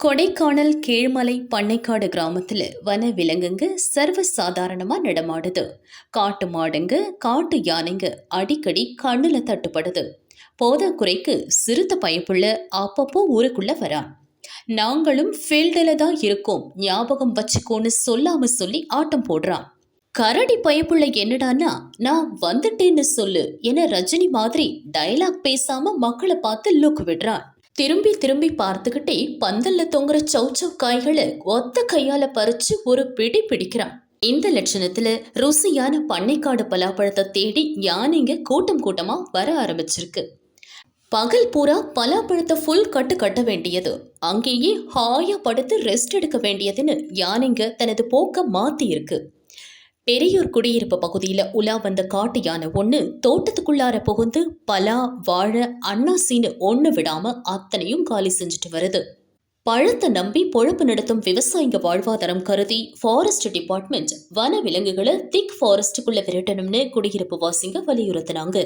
கொடைக்கானல் கீழ்மலை பண்ணைக்காடு கிராமத்தில் வன விலங்குங்க சர்வ சாதாரணமாக நடமாடுது. காட்டு மாடுங்க காட்டு யானைங்க அடிக்கடி கண்ணில் தட்டுப்படுது. போதாக்குறைக்கு சிறுத்த பயப்புள்ள அப்பப்போ ஊருக்குள்ள வரா. நாங்களும் ஃபீல்டில் தான் இருக்கோம். ஞாபகம் வச்சுக்கோன்னு சொல்லாம சொல்லி ஆட்டம் போடுறான் கரடி பயப்புள்ள என்னடான்னா நான் வந்துட்டேன்னு சொல்லு என ரஜினி மாதிரி டயலாக் பேசாம மக்களை பார்த்து லுக் விடுறான் திரும்பி திரும்பி பார்த்துக்கிட்டே பந்தல்ல தொங்குற சௌச்சவ் காய்களை ஒத்த கையால பறிச்சு ஒரு பிடி பிடிக்கிறான். இந்த லட்சணத்துல ருசியான பண்ணைக்காடு பலாப்பழத்தை தேடி யானைங்க கூட்டம் கூட்டமா வர ஆரம்பிச்சிருக்கு. பகல் பூரா பலாப்பழத்தை ஃபுல் கட்டு கட்ட வேண்டியது. அங்கேயே ஹாயா படுத்து ரெஸ்ட் எடுக்க வேண்டியதுன்னு யானைங்க தனது போக்க மாத்தி இருக்கு பெரியூர் குடியிருப்பு பகுதியில் உலா வந்த காட்டு யானை ஒன்று தோட்டத்துக்குள்ளார புகுந்து பலா வாழை அன்னாசின்னு ஒன்று விடாம அத்தனையும் காலி செஞ்சுட்டு வருது. பழத்தை நம்பி பொழப்பு நடத்தும் விவசாயிங்க வாழ்வாதாரம் கருதி ஃபாரஸ்ட் டிபார்ட்மெண்ட் வன விலங்குகளை திக் ஃபாரஸ்ட்டுக்குள்ளே விரட்டணும்னு குடியிருப்பு வாசிங்க வலியுறுத்தினாங்க.